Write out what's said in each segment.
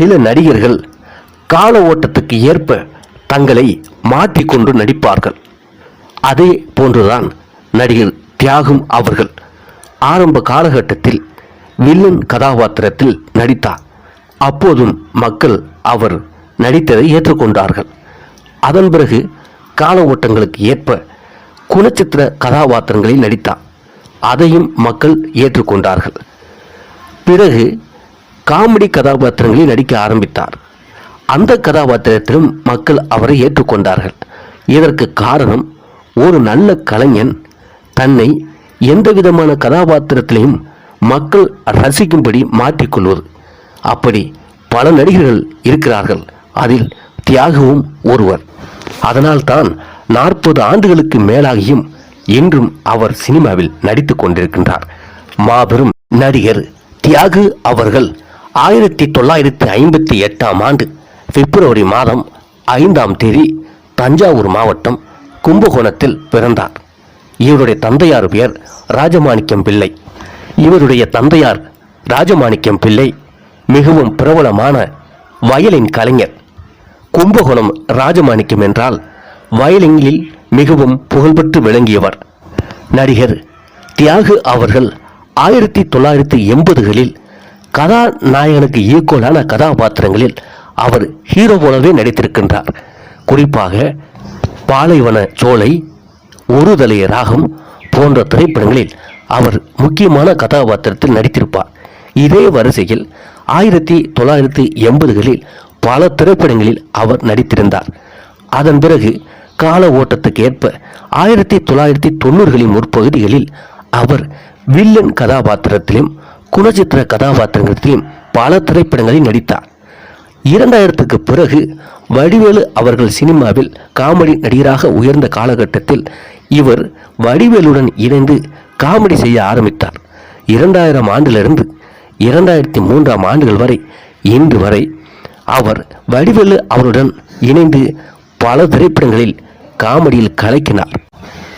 சில நடிகர்கள் கால ஓட்டத்துக்கு ஏற்ப தங்களை மாற்றிக்கொண்டு நடிப்பார்கள். அதே போன்றுதான் நடிகர் தியாகும் அவர்கள் ஆரம்ப காலகட்டத்தில் வில்லன் கதாபாத்திரத்தில் நடித்தார். அப்போதும் மக்கள் அவர் நடித்ததை ஏற்றுக்கொண்டார்கள். அதன் பிறகு கால ஓட்டங்களுக்கு ஏற்ப குணச்சித்திர கதாபாத்திரங்களில் நடித்தார். அதையும் மக்கள் ஏற்றுக்கொண்டார்கள். பிறகு காமெடி கதாபாத்திரங்களில் நடிக்க ஆரம்பித்தார். அந்த கதாபாத்திரத்திலும் மக்கள் அவரை ஏற்றுக்கொண்டார்கள். இதற்கு காரணம் ஒரு நல்ல கலைஞன் தன்னை எந்த விதமான கதாபாத்திரத்திலையும் மக்கள் ரசிக்கும்படி மாற்றிக்கொள்வது. அப்படி பல நடிகர்கள் இருக்கிறார்கள். அதில் தியாகவும் ஒருவர். அதனால்தான் நாற்பது ஆண்டுகளுக்கு மேலாகியும் இன்றும் அவர் சினிமாவில் நடித்து கொண்டிருக்கின்றார். மாபெரும் நடிகர் தியாகு அவர்கள் ஆயிரத்தி தொள்ளாயிரத்தி ஐம்பத்தி எட்டாம் ஆண்டு பிப்ரவரி மாதம் ஐந்தாம் தேதி தஞ்சாவூர் மாவட்டம் கும்பகோணத்தில் பிறந்தார். இவருடைய தந்தையார் பெயர் ராஜமாணிக்கம் பிள்ளை. இவருடைய தந்தையார் ராஜமாணிக்கம் பிள்ளை மிகவும் பிரபலமான வயலின் கலைஞர். கும்பகோணம் ராஜமாணிக்கம் என்றால் வயலினில் மிகவும் புகழ்பெற்று விளங்கியவர். நடிகர் தியாகு அவர்கள் ஆயிரத்தி தொள்ளாயிரத்தி எண்பதுகளில் கதாநாயகனுக்கு ஈக்குவலான கதாபாத்திரங்களில் அவர் ஹீரோ போலவே நடித்திருக்கின்றார். குறிப்பாக பாலைவன சோலை ஒரு தலைய ராகம் போன்ற திரைப்படங்களில் அவர் முக்கியமான கதாபாத்திரத்தில் நடித்திருப்பார். இதே வரிசையில் ஆயிரத்தி தொள்ளாயிரத்தி எண்பதுகளில் பல திரைப்படங்களில் அவர் நடித்திருந்தார். அதன் பிறகு கால ஓட்டத்துக்கு ஏற்ப ஆயிரத்தி தொள்ளாயிரத்தி தொண்ணூறுகளின் முற்பகுதிகளில் அவர் வில்லன் கதாபாத்திரத்திலும் குணச்சித்திர கதாபாத்திரத்திலும் பல திரைப்படங்களில் நடித்தார். இரண்டாயிரத்துக்கு பிறகு வடிவேலு அவர்கள் சினிமாவில் காமெடி நடிகராக உயர்ந்த காலகட்டத்தில் இவர் வடிவேலுடன் இணைந்து காமெடி செய்ய ஆரம்பித்தார். இரண்டாயிரம் ஆண்டிலிருந்து இரண்டாயிரத்தி மூன்றாம் ஆண்டுகள் வரை இன்று வரை அவர் வடிவேலு அவருடன் இணைந்து பல திரைப்படங்களில் காமெடியில் கலக்கினார்.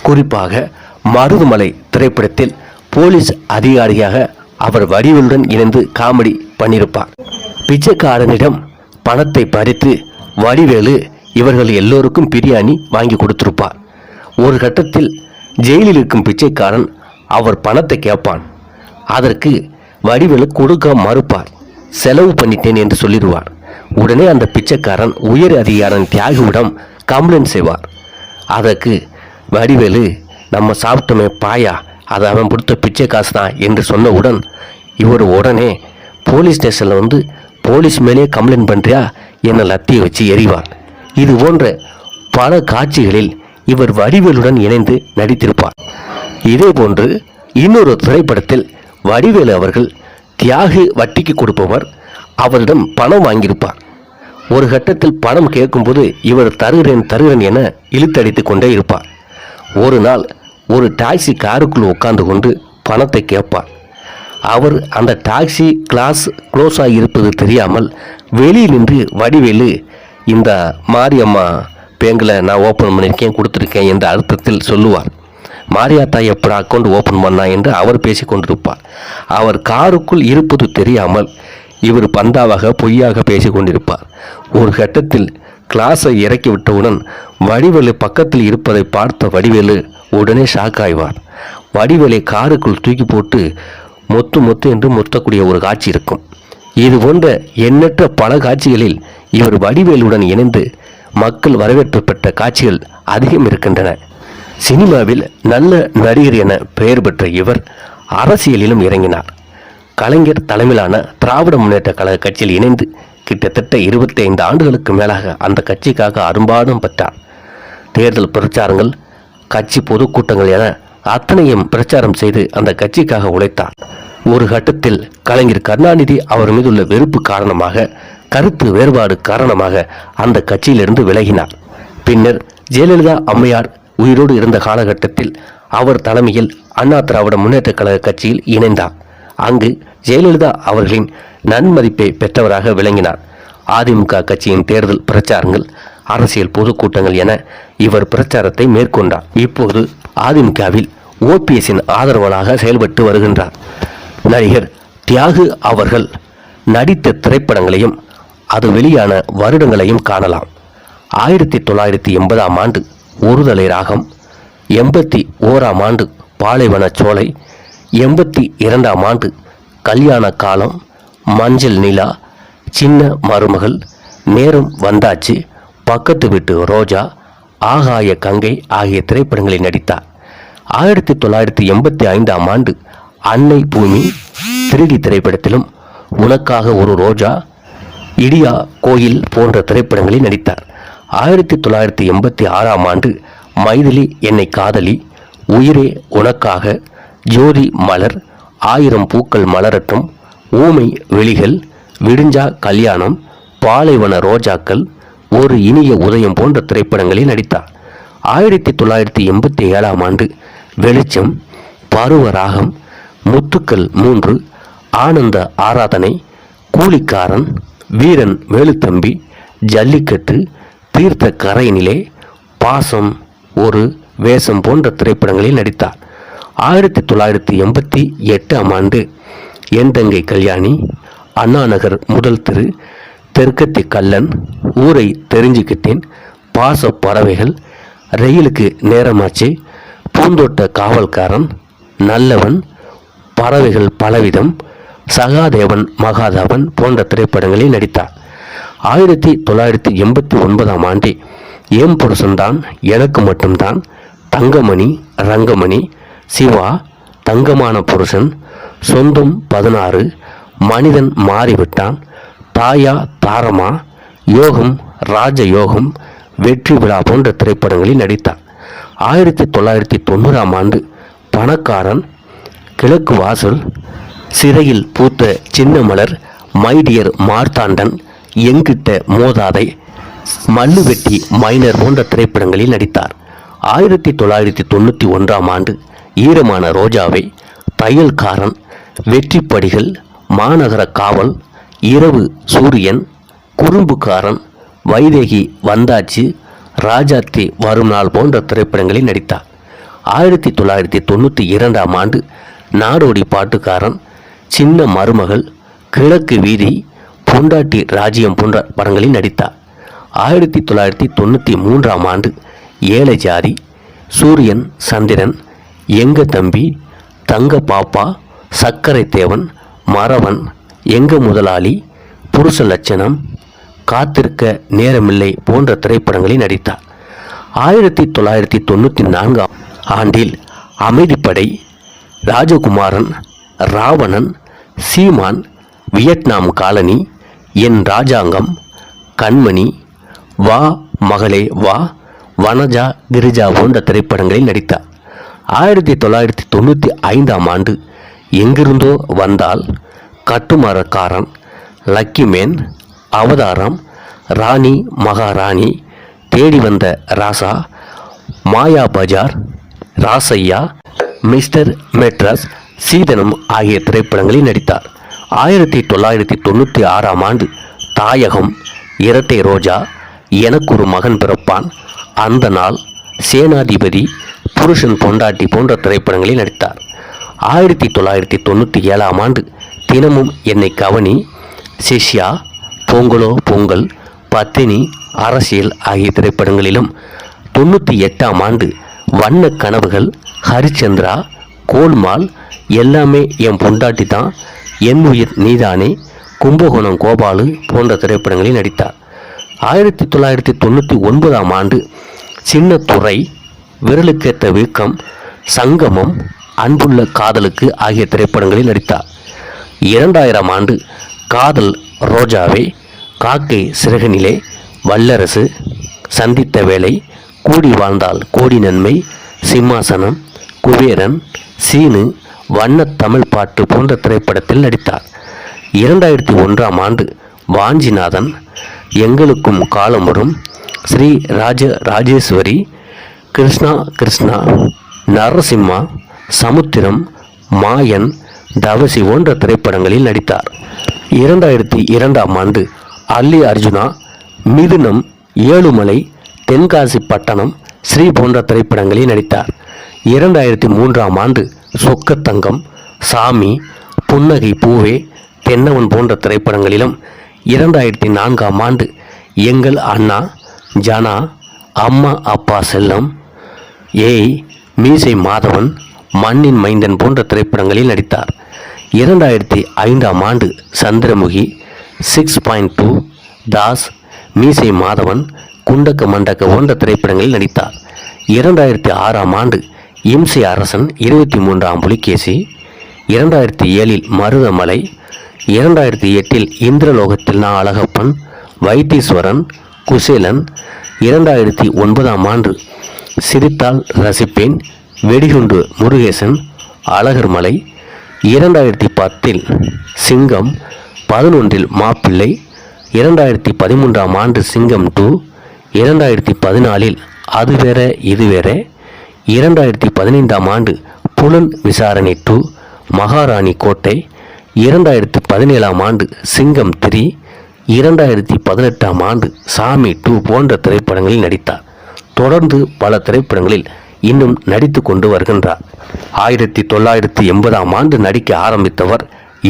குறிப்பாக மருதுமலை திரைப்படத்தில் போலீஸ் அதிகாரியாக அவர் வடிவலுடன் இணைந்து காமெடி பண்ணியிருப்பார். பிச்சைக்காரனிடம் பணத்தை பறித்து வடிவேலு இவர்கள் எல்லோருக்கும் பிரியாணி வாங்கி கொடுத்திருப்பார். ஒரு கட்டத்தில் ஜெயிலில் இருக்கும் பிச்சைக்காரன் அவர் பணத்தை கேட்பான். அதற்கு வடிவேலு கொடுக்க மறுப்பார். செலவு பண்ணிட்டேன் என்று சொல்லிடுவார். உடனே அந்த பிச்சைக்காரன் உயர் அதிகாரன் தியாகிவிடம் கம்ப்ளைண்ட் செய்வார். அதற்கு வடிவேலு நம்ம சாப்பிட்டோமே பாயா அது அவன் கொடுத்த பிச்சை காசு தான் என்று சொன்னவுடன் இவர் உடனே போலீஸ் ஸ்டேஷனில் வந்து போலீஸ் மேலே கம்ப்ளைண்ட் பண்ணுறியா என்னை லத்தியை வச்சு எறிவான். இது போன்ற பல காட்சிகளில் இவர் வடிவேலுடன் இணைந்து நடித்திருப்பார். இதே போன்று இன்னொரு திரைப்படத்தில் வடிவேலு அவர்கள் தியாகு வட்டிக்கு கொடுப்பவர் அவரிடம் பணம் வாங்கியிருப்பார். ஒரு கட்டத்தில் பணம் கேட்கும்போது இவர் தருகிறேன் தருகிறேன் என இழுத்தடித்து கொண்டே இருப்பார். ஒரு நாள் ஒரு டாக்ஸி காருக்குள் உட்காந்து கொண்டு பணத்தை கேட்பார். அவர் அந்த டாக்ஸி கிளாஸ் க்ளோஸ் இருப்பது தெரியாமல் வெளியில் நின்று வடிவேலு இந்த மாரியம்மா பேங்கில் நான் ஓப்பன் பண்ணியிருக்கேன் கொடுத்துருக்கேன் என்ற அர்த்தத்தில் சொல்லுவார். மாரியாத்தா எப்படி அக்கௌண்ட் ஓப்பன் பண்ணா என்று அவர் பேசி கொண்டிருப்பார். அவர் காருக்குள் இருப்பது தெரியாமல் இவர் பந்தாவாக பொய்யாக பேசி கொண்டிருப்பார். ஒரு கட்டத்தில் கிளாஸை இறக்கி விட்டவுடன் வடிவேலு பக்கத்தில் இருப்பதை பார்த்த வடிவேலு உடனே ஷாக் ஆய்வார். வடிவேலை காருக்குள் தூக்கி போட்டு மொத்து மொத்து என்று மொத்தக்கூடிய ஒரு காட்சி இருக்கும். இது போன்ற எண்ணற்ற பல காட்சிகளில் இவர் வடிவேலுடன் இணைந்து மக்கள் வரவேற்பு பெற்ற காட்சிகள் அதிகம் இருக்கின்றன. சினிமாவில் நல்ல நடிகர் என பெயர் பெற்ற இவர் அரசியலிலும் இறங்கினார். கலைஞர் தலைமையிலான திராவிட முன்னேற்ற கழக கட்சியில் இணைந்து கிட்டத்தட்ட இருபத்தி ஐந்து ஆண்டுகளுக்கு மேலாக அந்த கட்சிக்காக அரும்பாடும் பெற்றார். தேர்தல் பிரச்சாரங்கள் கட்சி பொதுக்கூட்டங்கள் என அத்தனையும் பிரச்சாரம் செய்து அந்த கட்சிக்காக உழைத்தார். ஒரு கட்டத்தில் கலைஞர் கருணாநிதி அவர் மீதுள்ள வெறுப்பு காரணமாக கருத்து வேறுபாடு காரணமாக அந்த கட்சியிலிருந்து விலகினார். பின்னர் ஜெயலலிதா அம்மையார் உயிரோடு இருந்த காலகட்டத்தில் அவர் தலைமையில் அண்ணா திராவிட முன்னேற்ற கழக கட்சியில் இணைந்தார். அங்கு ஜெயலலிதா அவர்களின் நன்மதிப்பை பெற்றவராக விளங்கினார். அதிமுக கட்சியின் தேர்தல் பிரச்சாரங்கள் அரசியல் பொதுக்கூட்டங்கள் என இவர் பிரச்சாரத்தை மேற்கொண்டார். இப்போது அதிமுகவில் ஓபிஎஸ்ஸின் ஆதரவாளாக செயல்பட்டு வருகின்றார். நடிகர் தியாகு அவர்கள் நடித்த திரைப்படங்களையும் அது வெளியான வருடங்களையும் காணலாம். ஆயிரத்தி தொள்ளாயிரத்தி எண்பதாம் ஆண்டு ஒருதலை ராகம் எண்பத்தி ஓராம் ஆண்டு பாலைவன சோலை எண்பத்தி இரண்டாம் ஆண்டு கல்யாண காலம் மஞ்சள் நிலா சின்ன மருமகள் நேரம் வந்தாச்சு. பக்கத்து வீட்டு ரோஜா ஆகாய கங்கை ஆகிய திரைப்படங்களில் நடித்தார். ஆயிரத்தி தொள்ளாயிரத்தி எண்பத்தி ஐந்தாம் ஆண்டு அன்னை பூமி திருடி திரைப்படத்திலும் உனக்காக ஒரு ரோஜா இடியா கோயில் போன்ற திரைப்படங்களில் நடித்தார். ஆயிரத்தி தொள்ளாயிரத்தி எண்பத்தி ஆறாம் ஆண்டு மைதிலி என்னை காதலி உயிரே உனக்காக ஜோதி மலர் ஆயிரம் பூக்கள் மலரட்டும். ஊமை வெளிகள் விடிஞ்சா கல்யாணம் பாலைவன ரோஜாக்கள் ஒரு இனிய உதயம் போன்ற திரைப்படங்களில் நடித்தார். ஆயிரத்தி தொள்ளாயிரத்தி எண்பத்தி ஏழாம் ஆண்டு வெளிச்சம் பருவ ராகம் முத்துக்கள் மூன்று ஆனந்த ஆராதனை கூலிக்காரன் வீரன் வேலுத்தம்பி ஜல்லிக்கட்டு தீர்த்த கரையினிலே பாசம் ஒரு வேஷம் போன்ற திரைப்படங்களில் நடித்தார். ஆயிரத்தி தொள்ளாயிரத்தி எண்பத்தி எட்டாம் ஆண்டு என் தங்கை கல்யாணி அண்ணாநகர் முதல் திரு தெற்கத்தி கல்லன் ஊரை தெரிஞ்சுக்கிட்டேன். பாச பறவைகள் ரயிலுக்கு நேரமாச்சு. பூந்தோட்ட காவல்காரன் நல்லவன் பறவைகள் பலவிதம். சகாதேவன் மகாதேவன் போன்ற திரைப்படங்களில் நடித்தார். ஆயிரத்தி தொள்ளாயிரத்தி எண்பத்தி ஒன்பதாம் ஆண்டே ஏம் புருஷன்தான் எனக்கு மட்டும்தான். தங்கமணி ரங்கமணி சிவா தங்கமான புருஷன் சொந்தம் பதினாறு மனிதன் மாறிவிட்டான் தாயா தாரமா யோகம் ராஜ யோகம் வெற்றி விழா போன்ற திரைப்படங்களில் நடித்தார். ஆயிரத்தி தொள்ளாயிரத்தி தொண்ணூறாம் ஆண்டு பணக்காரன் கிழக்கு வாசல் சிறையில் பூத்த சின்ன மலர் மைடியர் மார்த்தாண்டன் எங்கிட்ட மோதாதை மல்லுவெட்டி மைனர் போன்ற திரைப்படங்களில் நடித்தார். ஆயிரத்தி தொள்ளாயிரத்தி தொண்ணூற்றி ஒன்றாம் ஆண்டு ஈரமான ரோஜாவை தையல்காரன் வெற்றிப்படிகள் மாநகர காவல் இரவு சூரியன் குறும்புக்காரன் வைதேகி வந்தாச்சு ராஜாத்தி வரும் நாள் போன்ற திரைப்படங்களில் நடித்தார். ஆயிரத்தி தொள்ளாயிரத்தி தொண்ணூற்றி இரண்டாம் ஆண்டு நாடோடி பாட்டுக்காரன் சின்ன மருமகள் கிழக்கு வீதி பொண்டாட்டி ராஜ்யம் போன்ற படங்களில் நடித்தார். ஆயிரத்தி தொள்ளாயிரத்தி தொண்ணூற்றி மூன்றாம் ஆண்டு ஏழை ஜாதி சூரியன் சந்திரன் எங்க தம்பி தங்க பாப்பா சக்கரைத்தேவன் மறவன் எங்க முதலாளி புருஷ லட்சணம் காத்திருக்க நேரமில்லை போன்ற திரைப்படங்களில் நடித்தார். ஆயிரத்தி தொள்ளாயிரத்தி தொண்ணூற்றி நான்காம் ஆண்டில் அமைதிப்படை ராஜகுமாரன் ராவணன் சீமான் வியட்நாம் காலனி என் ராஜாங்கம் கண்மணி வா மகளே வா வனஜா கிரிஜா போன்ற திரைப்படங்களில் நடித்தார். ஆயிரத்தி தொள்ளாயிரத்தி தொண்ணூற்றி ஐந்தாம் ஆண்டு எங்கிருந்தோ வந்தால் கட்டுமரக்காரன் லக்கி மேன் அவதாரம் ராணி மகாராணி தேடி வந்த ராசா மாயா பஜார் ராசையா மிஸ்டர் மெட்ராஸ் சீதனம் ஆகிய திரைப்படங்களில் நடித்தார். ஆயிரத்தி தொள்ளாயிரத்தி தொண்ணூற்றி ஆறாம் ஆண்டு தாயகம் இரட்டை ரோஜா எனக்கு ஒரு மகன் பிறப்பான். அந்த நாள் சேனாதிபதி புருஷன் பொண்டாட்டி போன்ற திரைப்படங்களில் நடித்தார். ஆயிரத்தி தொள்ளாயிரத்தி தொண்ணூற்றி ஏழாம் ஆண்டு தினமும் என்னை கவனி சிஷ்யா பொங்கலோ பொங்கல் பத்தினி அரசியல் ஆகிய திரைப்படங்களிலும் தொண்ணூற்றி எட்டாம் ஆண்டு வண்ண கனவுகள் ஹரிச்சந்திரா கோல்மால் எல்லாமே என் பொண்டாட்டி தான் என் உயிர் நீதானே கும்பகோணம் கோபாலு போன்ற திரைப்படங்களில் நடித்தார். ஆயிரத்தி தொள்ளாயிரத்தி தொண்ணூற்றி ஒன்பதாம் ஆண்டு சின்னத்துறை விரலுக்கேத்த வீக்கம் சங்கமம் அன்புள்ள காதலுக்கு ஆகிய திரைப்படங்களில் நடித்தார். இரண்டாயிரம் ஆண்டு காதல் ரோஜாவே காக்கை சிறகனிலே வல்லரசு சந்தித்த வேலை கூடி வாழ்ந்தால் கோடி நன்மை சிம்மாசனம் குபேரன் சீனு வண்ணத்தமிழ் பாட்டு போன்ற திரைப்படத்தில் நடித்தார். இரண்டாயிரத்தி ஒன்றாம் ஆண்டு வாஞ்சிநாதன் எங்களுக்கும் காலம் வரும் ஸ்ரீ ராஜ ராஜேஸ்வரி கிருஷ்ணா கிருஷ்ணா நரசிம்மா சமுத்திரம் மாயன் தவசி போன்ற திரைப்படங்களில் நடித்தார். இரண்டாயிரத்தி இரண்டாம் ஆண்டு அல்லி அர்ஜுனா மிதுனம் ஏழுமலை தென்காசி பட்டணம் ஸ்ரீ போன்ற திரைப்படங்களில் நடித்தார். இரண்டாயிரத்தி மூன்றாம் ஆண்டு சொக்கத்தங்கம் சாமி புன்னகை பூவே தென்னவன் போன்ற திரைப்படங்களிலும் இரண்டாயிரத்தி நான்காம் ஆண்டு எங்கள் அண்ணா ஜனா அம்மா அப்பா செல்லம் ஏய் மீசை மாதவன் மண்ணின் மைந்தன் போன்ற திரைப்படங்களில் நடித்தார். இரண்டாயிரத்தி ஐந்தாம் ஆண்டு Chandramukhi six point two Dass Meesai Madhavan குண்டக்க மண்டக்க போன்ற திரைப்படங்களில் நடித்தார். இரண்டாயிரத்தி ஆறாம் ஆண்டு இம்சை அரசன் இருபத்தி மூன்றாம் புலிகேசி. இரண்டாயிரத்தி ஏழில் மருதமலை. இரண்டாயிரத்தி எட்டில் இந்திரலோகத்தில் நா அழகப்பன் வைத்தீஸ்வரன் குசேலன். இரண்டாயிரத்தி ஒன்பதாம் ஆண்டு சிரித்தால் ரசிப்பேன். வெடிகுண்டு முருகேசன் அழகர்மலை இரண்டாயிரத்தி பத்தில் சிங்கம் பதினொன்றில் மாப்பிள்ளை இரண்டாயிரத்தி பதிமூன்றாம் ஆண்டு சிங்கம் டூ இரண்டாயிரத்தி பதினாலில் அது வேற இது வேற இரண்டாயிரத்தி பதினைந்தாம் ஆண்டு புலன் விசாரணை டூ மகாராணி கோட்டை இரண்டாயிரத்தி பதினேழாம் ஆண்டு சிங்கம் த்ரீ இரண்டாயிரத்தி பதினெட்டாம் ஆண்டு சாமி டூ போன்ற திரைப்படங்களில் நடித்தார். தொடர்ந்து பல திரைப்படங்களில் இன்னும் நடித்து கொண்டு வருகின்றார். ஆயிரத்தி தொள்ளாயிரத்தி எண்பதாம் ஆண்டு நடிக்க ஆரம்பித்தவர்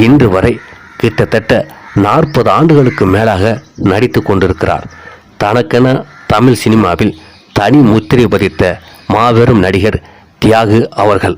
இன்று வரை கிட்டத்தட்ட நாற்பது ஆண்டுகளுக்கு மேலாக நடித்து கொண்டிருக்கிறார். தனக்கென தமிழ் சினிமாவில் தனி முத்திரை பதித்த மாபெரும் நடிகர் தியாகு அவர்கள்.